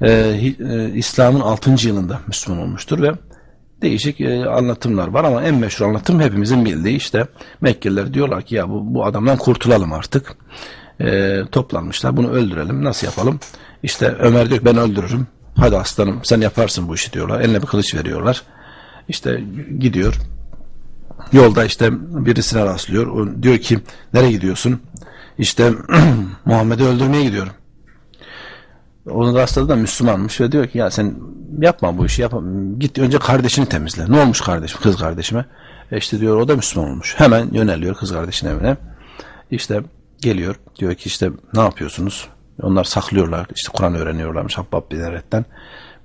e, e, İslam'ın 6. yılında Müslüman olmuştur ve değişik e, anlatımlar var ama en meşhur anlatım hepimizin bildiği işte Mekkeliler diyorlar ki ya bu, bu adamdan kurtulalım artık. E, toplanmışlar bunu öldürelim nasıl yapalım? İşte Ömer diyor ben öldürürüm. Hadi aslanım sen yaparsın bu işi diyorlar. Eline bir kılıç veriyorlar. İşte gidiyor. Yolda işte birisine rastlıyor. O diyor ki nereye gidiyorsun? İşte Muhammed'i öldürmeye gidiyorum. Onun rastladı da Müslümanmış ve diyor ki ya sen yapma bu işi yapma. Git önce kardeşini temizle. Ne olmuş kardeşim kız kardeşime? E işte diyor o da Müslüman olmuş. Hemen yöneliyor kız kardeşin evine. İşte geliyor diyor ki işte ne yapıyorsunuz? Onlar saklıyorlar. işte Kur'an öğreniyorlarmış Habbab bin Eret'ten.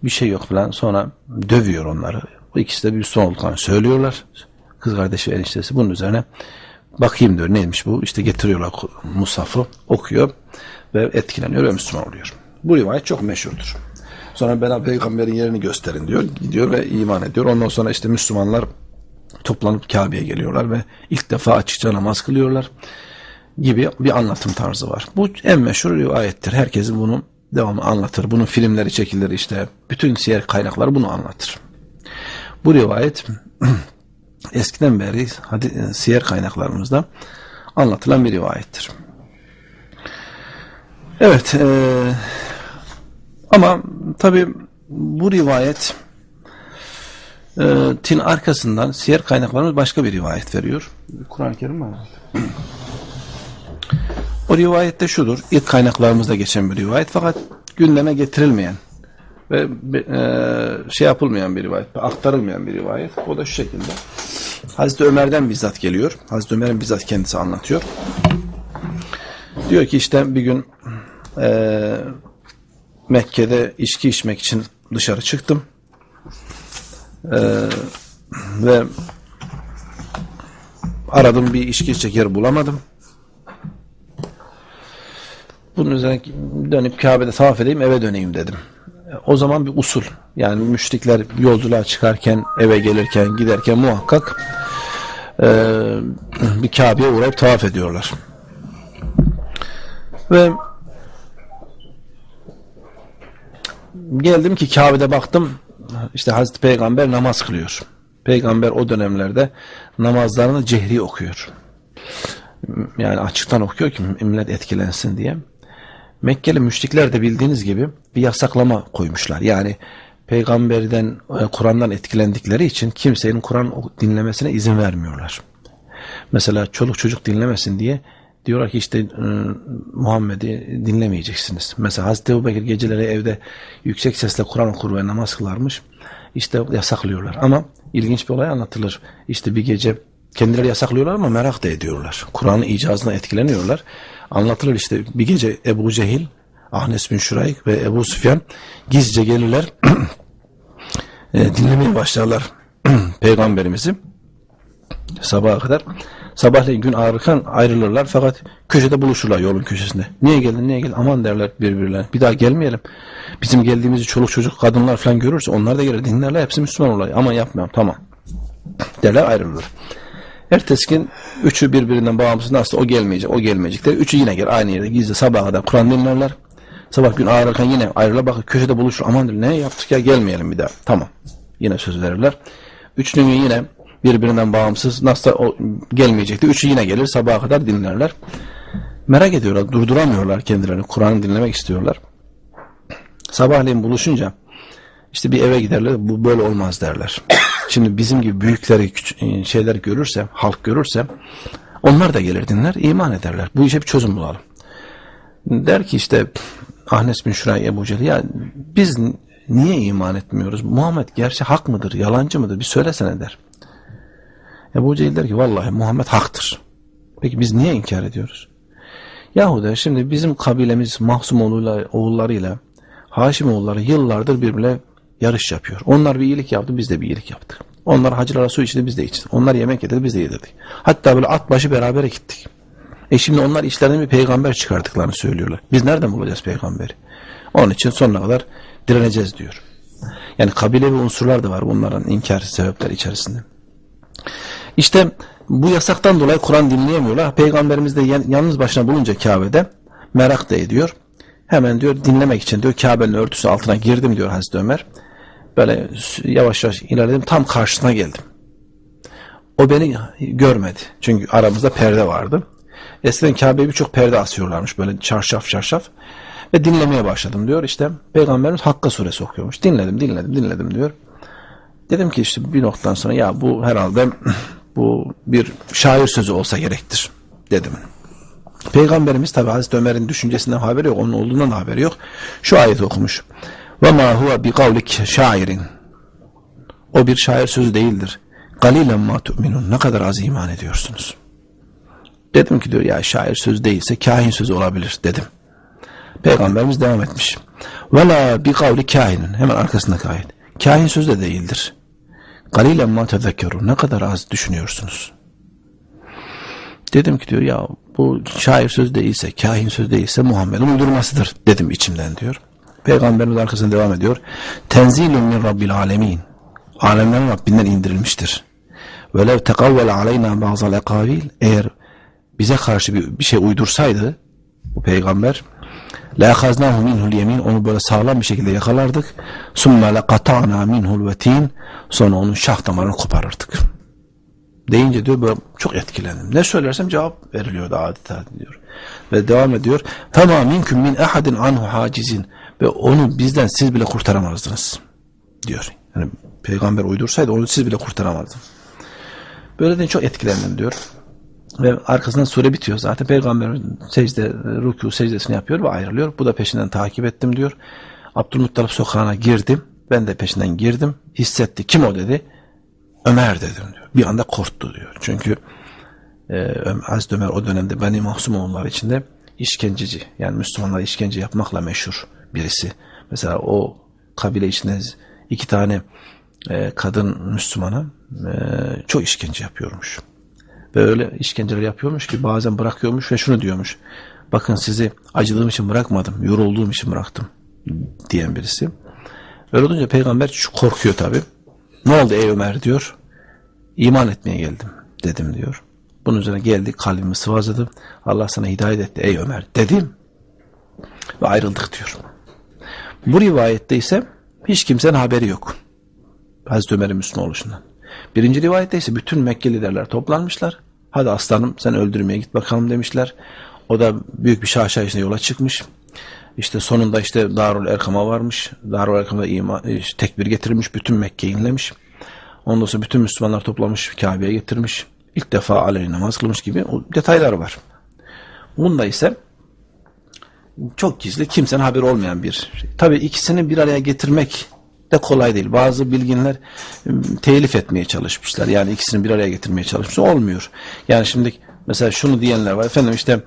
Bir şey yok falan. Sonra dövüyor onları. Bu ikisi de bir Müslüman olduklarını söylüyorlar. Kız kardeşi ve eniştesi bunun üzerine bakayım diyor neymiş bu. İşte getiriyorlar Musaf'ı okuyor ve etkileniyor ve Müslüman oluyor. Bu rivayet çok meşhurdur. Sonra bana peygamberin yerini gösterin diyor. Gidiyor ve iman ediyor. Ondan sonra işte Müslümanlar toplanıp Kabe'ye geliyorlar ve ilk defa açıkça namaz kılıyorlar gibi bir anlatım tarzı var. Bu en meşhur rivayettir. Herkesin bunu devamlı anlatır. Bunun filmleri çekilir işte. Bütün siyer kaynakları bunu anlatır. Bu rivayet eskiden beri hadi, siyer kaynaklarımızda anlatılan bir rivayettir. Evet ama tabi bu rivayet e, tin arkasından siyer kaynaklarımız başka bir rivayet veriyor. Kur'an-ı Kerim var. O rivayette şudur. İlk kaynaklarımızda geçen bir rivayet fakat gündeme getirilmeyen ve e, şey yapılmayan bir rivayet, aktarılmayan bir rivayet. O da şu şekilde. Hazreti Ömer'den bizzat geliyor. Hazreti Ömer'in bizzat kendisi anlatıyor. Diyor ki işte bir gün e, Mekke'de içki içmek için dışarı çıktım. E, ve aradım bir içki içecek yer bulamadım. Bunun üzerine dönüp Kabe'de tavaf edeyim eve döneyim dedim. O zaman bir usul yani müşrikler yolculuğa çıkarken eve gelirken giderken muhakkak e, bir Kabe'ye uğrayıp tavaf ediyorlar. Ve geldim ki Kabe'de baktım işte Hazreti Peygamber namaz kılıyor. Peygamber o dönemlerde namazlarını cehri okuyor. Yani açıktan okuyor ki millet etkilensin diye. Mekkeli müşrikler de bildiğiniz gibi bir yasaklama koymuşlar. Yani peygamberden, Kur'an'dan etkilendikleri için kimsenin Kur'an dinlemesine izin vermiyorlar. Mesela çoluk çocuk dinlemesin diye diyorlar ki işte Muhammed'i dinlemeyeceksiniz. Mesela Hazreti Ebu Bekir geceleri evde yüksek sesle Kur'an okur ve namaz kılarmış. İşte yasaklıyorlar. Ama ilginç bir olay anlatılır. İşte bir gece kendileri yasaklıyorlar ama merak da ediyorlar. Kur'an'ın icazına etkileniyorlar. Anlatılır işte bir gece Ebu Cehil, Ahnes bin Şurayk ve Ebu Süfyan gizlice gelirler e, dinlemeye başlarlar peygamberimizi sabaha kadar. Sabahleyin gün ağrırken ayrılırlar fakat köşede buluşurlar yolun köşesinde. Niye geldin niye geldin aman derler birbirlerine. Bir daha gelmeyelim. Bizim geldiğimizi çoluk çocuk kadınlar falan görürse onlar da gelir dinlerler hepsi Müslüman olayı. Ama yapmayalım tamam derler ayrılır. Ertesi gün üçü birbirinden bağımsız nasıl o gelmeyecek o gelmeyecek der. Üçü yine gel aynı yerde gizli sabaha kadar Kur'an dinlerler. Sabah gün ağırırken yine ayrılır bakın köşede buluşur. Aman der ne yaptık ya gelmeyelim bir daha. Tamam. Yine söz verirler. Üçüncü yine birbirinden bağımsız nasıl gelmeyecekti. Üçü yine gelir sabaha kadar dinlerler. Merak ediyorlar durduramıyorlar kendilerini. Kur'an'ı dinlemek istiyorlar. Sabahleyin buluşunca işte bir eve giderler bu böyle olmaz derler. Şimdi bizim gibi büyükleri şeyler görürse, halk görürse onlar da gelir dinler, iman ederler. Bu işe bir çözüm bulalım. Der ki işte Ahnes bin Şuray Ebu Cehil ya biz niye iman etmiyoruz? Muhammed gerçi hak mıdır, yalancı mıdır? Bir söylesene der. Ebu Cehil der ki vallahi Muhammed haktır. Peki biz niye inkar ediyoruz? Yahu der şimdi bizim kabilemiz Mahsum oğullarıyla Haşim oğulları yıllardır birbirine yarış yapıyor. Onlar bir iyilik yaptı, biz de bir iyilik yaptık. Onlar hacılara su içti, biz de içtik. Onlar yemek yedi, biz de yedirdik. Hatta böyle at başı beraber gittik. E şimdi onlar işlerine bir peygamber çıkardıklarını söylüyorlar. Biz nereden bulacağız peygamberi? Onun için sonuna kadar direneceğiz diyor. Yani kabilevi unsurlar da var bunların inkar sebepleri içerisinde. İşte bu yasaktan dolayı Kur'an dinleyemiyorlar. Peygamberimiz de yalnız başına bulunca Kabe'de merak da ediyor. Hemen diyor dinlemek için diyor Kabe'nin örtüsü altına girdim diyor Hazreti Ömer. Böyle yavaş yavaş ilerledim tam karşısına geldim. O beni görmedi. Çünkü aramızda perde vardı. Eskiden Kabe'ye birçok perde asıyorlarmış böyle çarşaf çarşaf. Ve dinlemeye başladım diyor. İşte Peygamberimiz Hakka suresi okuyormuş. Dinledim dinledim dinledim diyor. Dedim ki işte bir noktadan sonra ya bu herhalde bu bir şair sözü olsa gerektir dedim. Peygamberimiz tabi Hazreti Ömer'in düşüncesinden haberi yok. Onun olduğundan haberi yok. Şu ayeti okumuş. Ve ma huve bi şairin. O bir şair sözü değildir. Galilen ma tu'minun. Ne kadar az iman ediyorsunuz. Dedim ki diyor ya şair sözü değilse kahin sözü olabilir dedim. Peygamberimiz devam etmiş. Ve la bi kavli. Hemen arkasındaki ayet. Kahin sözü de değildir. Galilen ma tezekkerun. Ne kadar az düşünüyorsunuz. Dedim ki diyor ya bu şair söz değilse, kahin söz değilse Muhammed'in uydurmasıdır dedim içimden diyor. Peygamberimiz arkasına devam ediyor. Tenzilun min rabbil alemin. Alemlerin Rabbinden indirilmiştir. Ve lev tekavvele aleyna bazal ekavil eğer bize karşı bir, bir şey uydursaydı bu peygamber la haznahu minhul onu böyle sağlam bir şekilde yakalardık. Summa la qata'na minhul sonra onun şah damarını koparırdık deyince diyor böyle çok etkilendim. Ne söylersem cevap veriliyordu adeta diyor. Ve devam ediyor. Fema minkum min ahadin anhu hacizin ve onu bizden siz bile kurtaramazdınız diyor. Yani peygamber uydursaydı onu siz bile kurtaramazdınız. Böyle de çok etkilendim diyor. Ve arkasından sure bitiyor. Zaten peygamber secde, rükû secdesini yapıyor ve ayrılıyor. Bu da peşinden takip ettim diyor. Abdülmuttalip sokağına girdim. Ben de peşinden girdim. Hissetti. Kim o dedi. Ömer dedim diyor. Bir anda korktu diyor. Çünkü e, Hazreti Ömer o dönemde Beni Mahsumoğulları içinde işkenceci yani Müslümanlara işkence yapmakla meşhur birisi. Mesela o kabile içinde iki tane e, kadın Müslümana e, çok işkence yapıyormuş. Ve öyle işkenceler yapıyormuş ki bazen bırakıyormuş ve şunu diyormuş. Bakın sizi acıdığım için bırakmadım, yorulduğum için bıraktım diyen birisi. Öyle olunca peygamber korkuyor tabi. Ne oldu ey Ömer diyor. İman etmeye geldim dedim diyor. Bunun üzerine geldi kalbimi sıvazladı. Allah sana hidayet etti ey Ömer dedim. Ve ayrıldık diyor. Bu rivayette ise hiç kimsenin haberi yok. Hazreti Ömer'in Müslüman oluşundan. Birinci rivayette ise bütün Mekkeli liderler toplanmışlar. Hadi aslanım sen öldürmeye git bakalım demişler. O da büyük bir şaşa yola çıkmış. İşte sonunda işte Darul Erkam'a varmış. Darul Erkam'da ima, işte tekbir getirmiş. Bütün Mekke inlemiş. Ondan sonra bütün Müslümanlar toplamış. Kabe'ye getirmiş. İlk defa aleyhi namaz kılmış gibi detaylar var. Bunda ise çok gizli kimsenin haberi olmayan bir şey. Tabi ikisini bir araya getirmek de kolay değil. Bazı bilginler telif etmeye çalışmışlar. Yani ikisini bir araya getirmeye çalışmışlar. Olmuyor. Yani şimdi mesela şunu diyenler var. Efendim işte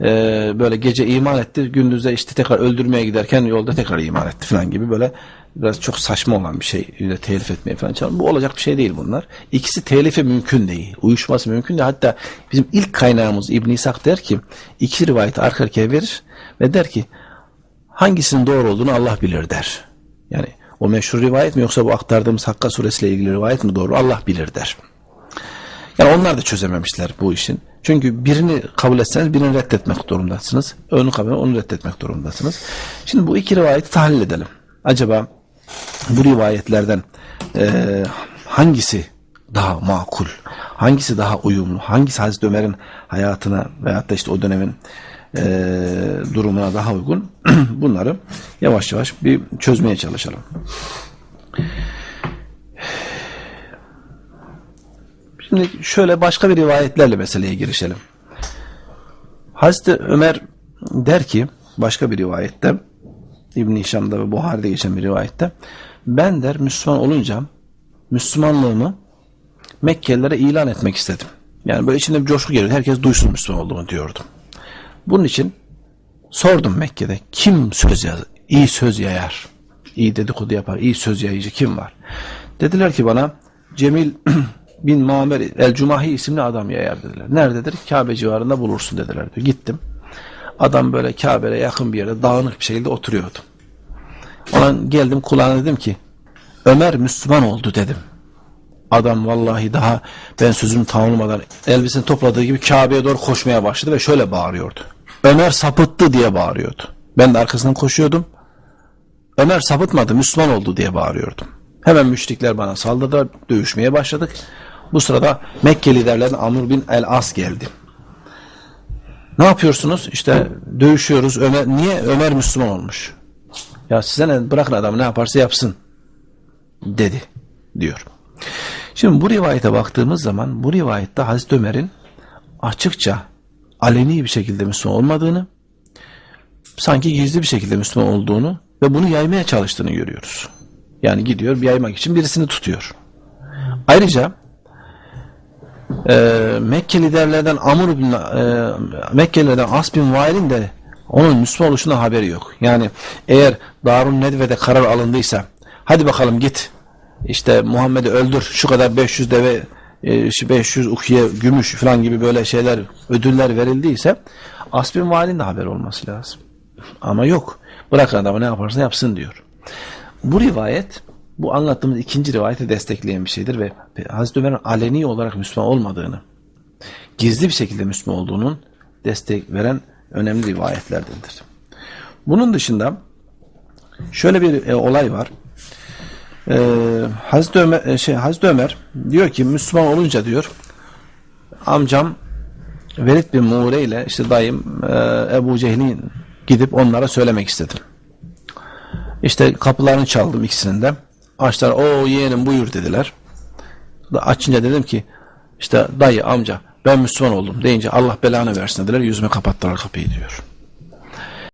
e, böyle gece iman etti, gündüzde işte tekrar öldürmeye giderken yolda tekrar iman etti falan gibi böyle biraz çok saçma olan bir şey de telif etmeye falan çalışıyor. Bu olacak bir şey değil bunlar. İkisi telife mümkün değil. Uyuşması mümkün değil. Hatta bizim ilk kaynağımız İbn İshak der ki iki rivayeti arka arkaya verir ve der ki hangisinin doğru olduğunu Allah bilir der. Yani o meşhur rivayet mi yoksa bu aktardığımız Hakka suresiyle ilgili rivayet mi doğru Allah bilir der. Yani onlar da çözememişler bu işin. Çünkü birini kabul etseniz birini reddetmek zorundasınız. Onu kabul onu reddetmek zorundasınız. Şimdi bu iki rivayeti tahlil edelim. Acaba bu rivayetlerden e, hangisi daha makul, hangisi daha uyumlu, hangisi Hazreti Ömer'in hayatına veyahut da işte o dönemin e, durumuna daha uygun bunları yavaş yavaş bir çözmeye çalışalım. Şimdi şöyle başka bir rivayetlerle meseleye girişelim. Hazreti Ömer der ki başka bir rivayette İbn-i Hişam'da ve Buhari'de geçen bir rivayette ben der Müslüman olunca Müslümanlığımı Mekkelilere ilan etmek istedim. Yani böyle içinde bir coşku geliyor. Herkes duysun Müslüman olduğumu diyordum. Bunun için sordum Mekke'de kim söz yaz, iyi söz yayar, iyi dedikodu yapar, iyi söz yayıcı kim var? Dediler ki bana Cemil bin Muammer el-Cumahi isimli adam yayar dediler. Nerededir? Kabe civarında bulursun dediler. Diyor. Gittim. Adam böyle Kabe'ye yakın bir yerde dağınık bir şekilde oturuyordu. Ona geldim kulağına dedim ki Ömer Müslüman oldu dedim. Adam vallahi daha ben sözümü tamamlamadan elbisini topladığı gibi Kabe'ye doğru koşmaya başladı ve şöyle bağırıyordu. Ömer sapıttı diye bağırıyordu. Ben de arkasından koşuyordum. Ömer sapıtmadı, Müslüman oldu diye bağırıyordum. Hemen müşrikler bana saldırdılar, dövüşmeye başladık. Bu sırada Mekke liderlerinden Amr bin el-As geldi. Ne yapıyorsunuz? İşte dövüşüyoruz. Ömer, niye Ömer Müslüman olmuş? Ya size ne bırakın adam ne yaparsa yapsın dedi diyor. Şimdi bu rivayete baktığımız zaman bu rivayette Hazreti Ömer'in açıkça aleni bir şekilde Müslüman olmadığını sanki gizli bir şekilde Müslüman olduğunu ve bunu yaymaya çalıştığını görüyoruz. Yani gidiyor bir yaymak için birisini tutuyor. Ayrıca e, Mekke liderlerden Amr bin e, Mekkelilerden As bin Vail'in de onun Müslüman oluşundan haberi yok. Yani eğer Darun Nedve'de karar alındıysa hadi bakalım git işte Muhammed'i öldür şu kadar 500 deve e, şu 500 ukiye gümüş falan gibi böyle şeyler ödüller verildiyse As bin Vail'in de haberi olması lazım. Ama yok. Bırakın adamı ne yaparsa yapsın diyor. Bu rivayet bu anlattığımız ikinci rivayeti destekleyen bir şeydir ve Hazreti Ömer'in aleni olarak Müslüman olmadığını, gizli bir şekilde Müslüman olduğunun destek veren önemli rivayetlerdendir. Bunun dışında şöyle bir e, olay var. E, Hazreti Ömer, e, şey, Hazreti Ömer diyor ki Müslüman olunca diyor amcam Velid bin Muğre ile işte dayım e, Ebu Cehil'in gidip onlara söylemek istedim. İşte kapılarını çaldım ikisinin de. Açtılar o yeğenim buyur dediler. Açınca dedim ki işte dayı amca ben Müslüman oldum deyince Allah belanı versin dediler yüzüme kapattılar kapıyı diyor.